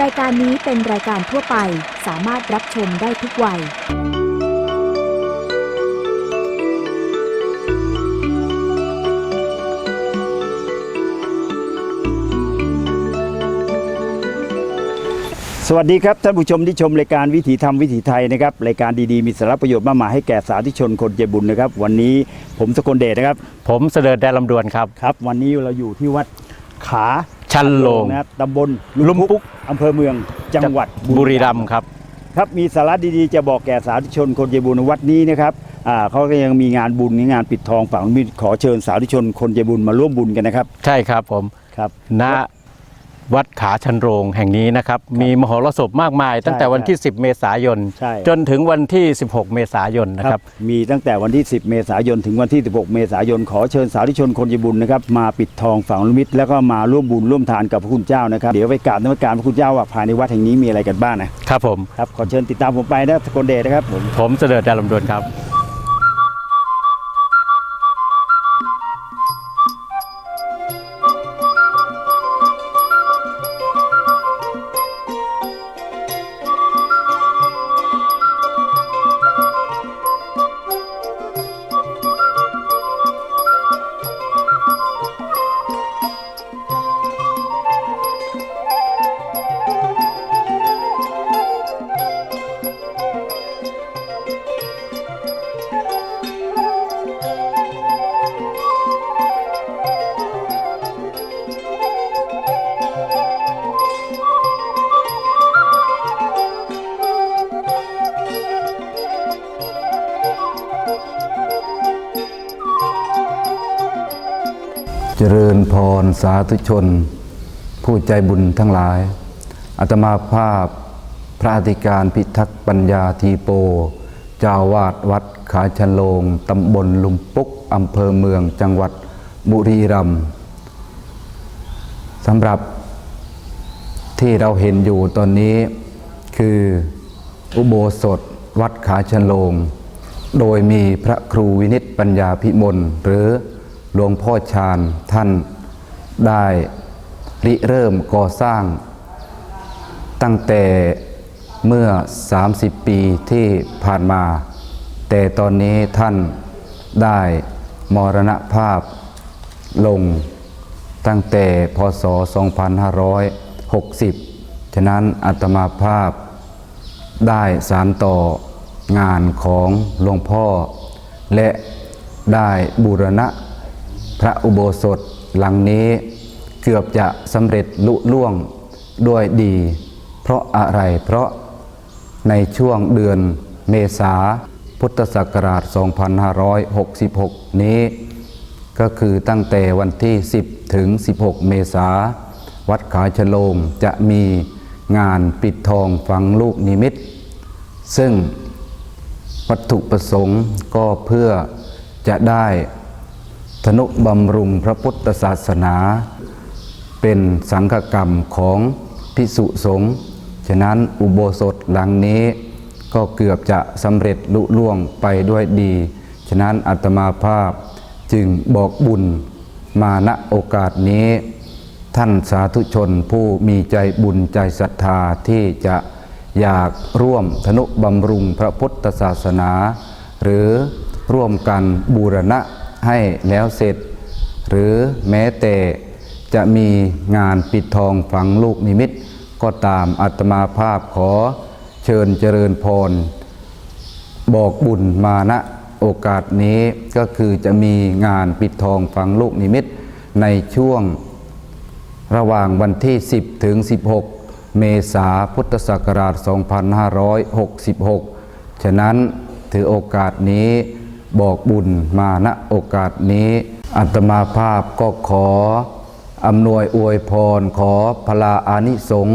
รายการนี้เป็นรายการทั่วไปสามารถรับชมได้ทุกวัย สวัสดีครับท่านผู้ชมที่ชมรายการวิถีธรรมวิถีไทยนะครับรายการดีๆมีสาระประโยชน์มากมายให้แก่สาธุชนคนใจบุญนะครับ วันนี้ผมสกลเดชนะครับผมเสด็จแดนลำดวนครับ ครับ วันนี้เราอยู่ที่วัดขา ชันโลงนะครับตำบลลุมปุ๊กอำเภอเมืองจังหวัดบุรีรัมย์ครับ ครับมีสาระดีๆ จะบอกแก่สาธุชนคนใจบุญในวัดนี้นะครับอ่าเขาก็ยังมีงานบุญงานปิดทองฝังมิตรขอเชิญสาธุชนคนใจบุญมาร่วมบุญกันนะครับ ใช่ครับผมครับณ วัดขาชันโรงแห่งนี้นะครับ มีมหรสพมากมาย ตั้งแต่วันที่ 10 เมษายน ใช่ จนถึงวันที่ 16 เมษายนนะครับ มีตั้งแต่วันที่ 10 เมษายน ถึงวันที่ 16 เมษายน ขอเชิญสาธุชนคนใจบุญนะครับ มาปิดทองฝังลูกนิมิตแล้วก็มาร่วมบุญร่วมทานกับพระคุณเจ้านะครับ เดี๋ยวไปกราบนมัสการพระคุณเจ้าว่าภายในวัดแห่งนี้มีอะไรกันบ้างนะครับผม ครับ ขอเชิญติดตามผมไปนะสกลเดชนะครับผม ผมเสด็จแดนลำดวนครับ เจริญพรสาธุชน ผู้ใจบุญทั้งหลายอาตมาภาพพระอธิการพิทักษ์ปัญญาทีโป เจ้าวาดวัดขาชะโลงตำบลลุมปุกอำเภอเมืองจังหวัดบุรีรัมย์สำหรับที่เราเห็นอยู่ตอนนี้คืออุโบสถวัดขาชะโลง โดยมีพระครูวินิตปัญญาพิมลหรือ หลวงพ่อชาญท่านได้ริเริ่มก่อสร้าง ตั้งแต่เมื่อ 30 ปีที่ผ่านมา แต่ตอนนี้ท่านได้มรณภาพลงตั้งแต่พศ 2560 ฉะนั้นอาตมาภาพได้สารต่องานของหลวงพ่อ และได้บูรณะ พระอุโบสถหลังนี้เกือบจะสำเร็จลุล่วงด้วยดี เพราะอะไรเพราะในช่วงเดือนเมษาพุทธศักราช 2566 นี้ ก็คือตั้งแต่วันที่ 10 ถึง 16 เมษาวัดขาชโลงจะมีงานปิดทองฝังลูกนิมิต ซึ่งวัตถุประสงค์ก็เพื่อจะได้ นุบำรุงพระพุทธศาสนา เป็นสังฆกรรมของพิสุสงฆ์ฉะนั้นอุโบสถหลังนี้ก็เกือบจะสำเร็จลุล่วงไปด้วยดี ฉะนั้นอาตมาภาพจึงบอกบุญมาณโอกาสนี้ ท่านสาธุชนผู้มีใจบุญใจศรัทธาที่จะอยากร่วมธนุบำรุงพระพุทธศาสนา หรือร่วมกันบูรณะ ให้แล้วเสร็จ หรือแม้แต่จะมีงานปิดทองฝังลูกนิมิต ก็ตามอาตมาภาพขอเชิญเจริญพร บอกบุญมาณะโอกาสนี้ก็คือจะมีงานปิดทองฝังลูกนิมิต ในช่วงระหว่างวันที่ 10 ถึง 16 เมษาพุทธศักราช 2566 ฉะนั้นถือโอกาสนี้ บอกบุญมาณโอกาสนี้อัตมาภาพก็ขออำนวยอวยพรขอพลาอานิสง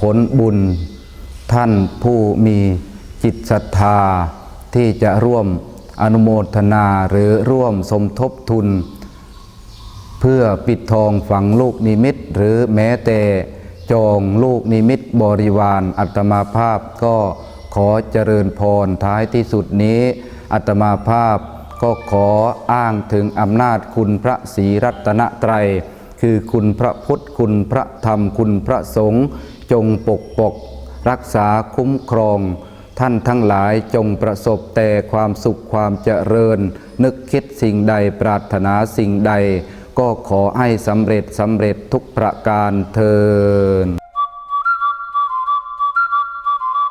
ผลบุญ ท่านผู้มีจิตศรัทธา ที่จะร่วมอนุโมทนาหรือร่วมสมทบทุน เพื่อปิดทองฝังลูกนิมิตหรือแม้แต่จองลูกนิมิตบริวารอัตมาภาพก็ขอเจริญพรท้ายที่สุดนี้ อัตมาภาพก็ขออ้างถึงอำนาจคุณพระศรีรัตนตรัย คือคุณพระพุทธคุณพระธรรมคุณพระสงฆ์จงปกปก รักษาคุ้มครอง ท่านทั้งหลายจงประสบแต่ความสุขความเจริญ นึกคิดสิ่งใดปรารถนาสิ่งใด ก็ขอให้สำเร็จสำเร็จทุกประการเทิน